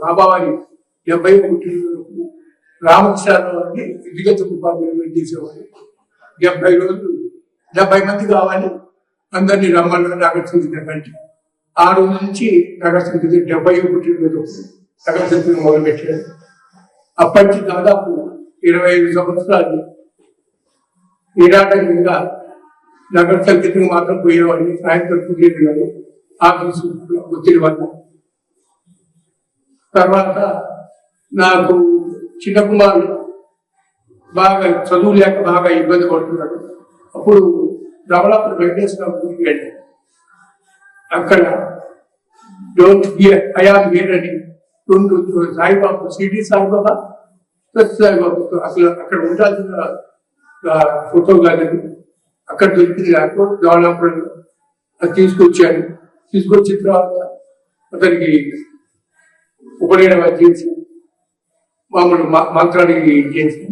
బాబావారి డెబ్బై ఒకటి రామకృష్ణారావు అని విగత డిపార్ట్మెంట్ చేసేవాడు డెబ్బై రోజులు డెబ్బై మంది కావాలి. అందరినీ రమ్మని నగర సంగీతం కంటే ఆ రోజు నుంచి నగర సంగీతం డెబ్బై ఒకటి రోజు నగర సంగీతం మొదలుపెట్టాడు అప్పటి నుంచి దాదాపు ఇరవై ఐదు సంవత్సరాలు నిరాటంగా నగర సంగీతం మాత్రం పోయేవాడిని సాయంత్రం కుదిరేది కాదు రోజు ఒత్తిడి వల్ల తర్వాత నాకు చిన్న కుమారుడు బాగా చదువు లేక బాగా ఇబ్బంది పడుతున్నాడు. అప్పుడు రమణాపురం వెంకటేశ్వర గుడికి వెళ్ళాను. అక్కడ డోంట్ హియర్ అయాన్ హియర్ అని రెండు సాయిబాబు సిడి సాయిబాబా ప్లస్ సాయిబాబు అసలు అక్కడ ఉండాల్సిన ఫోటో కానీ అక్కడ దొరికింది నాకు. రమణాపురంలో అది తీసుకొచ్చాను. తీసుకొచ్చిన తర్వాత అతనికి ఉపనయనం చేసి? మామూలు మంత్రానికి చేసి.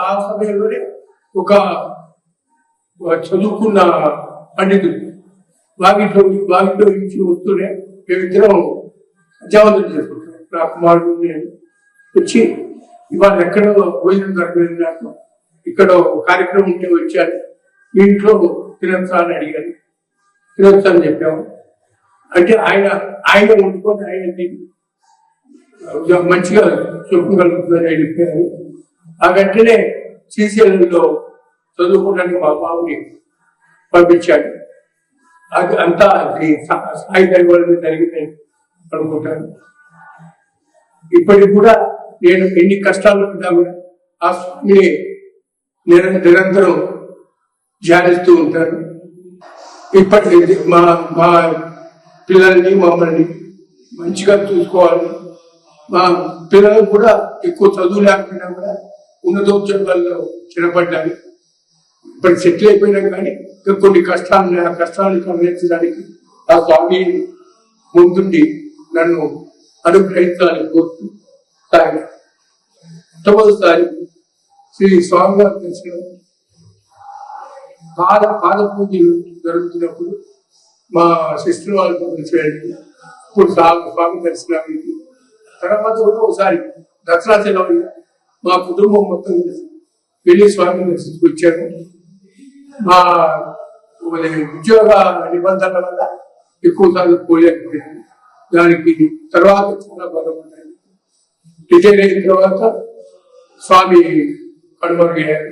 ఆ- సమయంలోనే ఒక చదువుకున్న పండితుడు వాగిట్లో వాగిట్లో నుంచి వస్తూనే మేమిద్దరం అధ్యావంతం చేసుకుంటాం నా కుమారుడు నేను వచ్చి ఇవాళ ఎక్కడో భోజనం దొరకలేదు నాకు ఇక్కడ కార్యక్రమం ఉంటే వచ్చాను. మీ ఇంట్లో తినొచ్చా అని అడిగాను. తినొచ్చా అని చెప్పాము. అంటే ఆయన ఆయన వండుకొని ఆయన మంచిగా చెప్పుకోగలుగుతుందని ఆయన చెప్పారు ఆ వెంటనే శ్రీశైలంలో చదువుకోవడానికి మా బాబుని పంపించాడు. అది అంతా అది సాయి దైవాలని జరిగింది అనుకుంటాను. ఇప్పటికి కూడా నేను ఎన్ని కష్టాలు ఉన్నా కూడా ఆ స్వామిని నిర- నిరంతరం ధ్యానిస్తూ ఉంటాను. ఇప్పటి మా మా పిల్లల్ని మమ్మల్ని మంచిగా చూసుకోవాలి. మా పిల్లలు కూడా ఎక్కువ చదువు లేకపోయినా కూడా ఉన్నతోద్యోగాల్లో స్థిరపడ్డాను ఇప్పుడు సెటిల్ అయిపోయినా కానీ కొన్ని కష్టాలు ఆ కష్టాలను కవరించడానికి ఆ స్వామి ముందుండి నన్ను అనుగ్రహించాలని కోరుతూ సాగి మొట్టమొదటిసారి శ్రీ స్వామివారి దర్శనం పాద పాద పూజలు జరుగుతున్నప్పుడు మా సిస్టర్ వాళ్ళతో కలిసి వెళ్ళి ఇప్పుడు స్వామి స్వామి దర్శనానికి తర్వాత కూడా ఒకసారి దసరా సెలవు మా కుటుంబం మొత్తం కలిసి వెళ్ళి స్వామి దర్శించుకొచ్చాము మా ఉద్యోగ నిబంధనల వల్ల ఎక్కువ సార్లు పోలేకపోయాను దానికి తర్వాత చాలా బాధపడ్డాను రిటైర్ అయిన తర్వాత స్వామి కనుమరుగయ్యారు.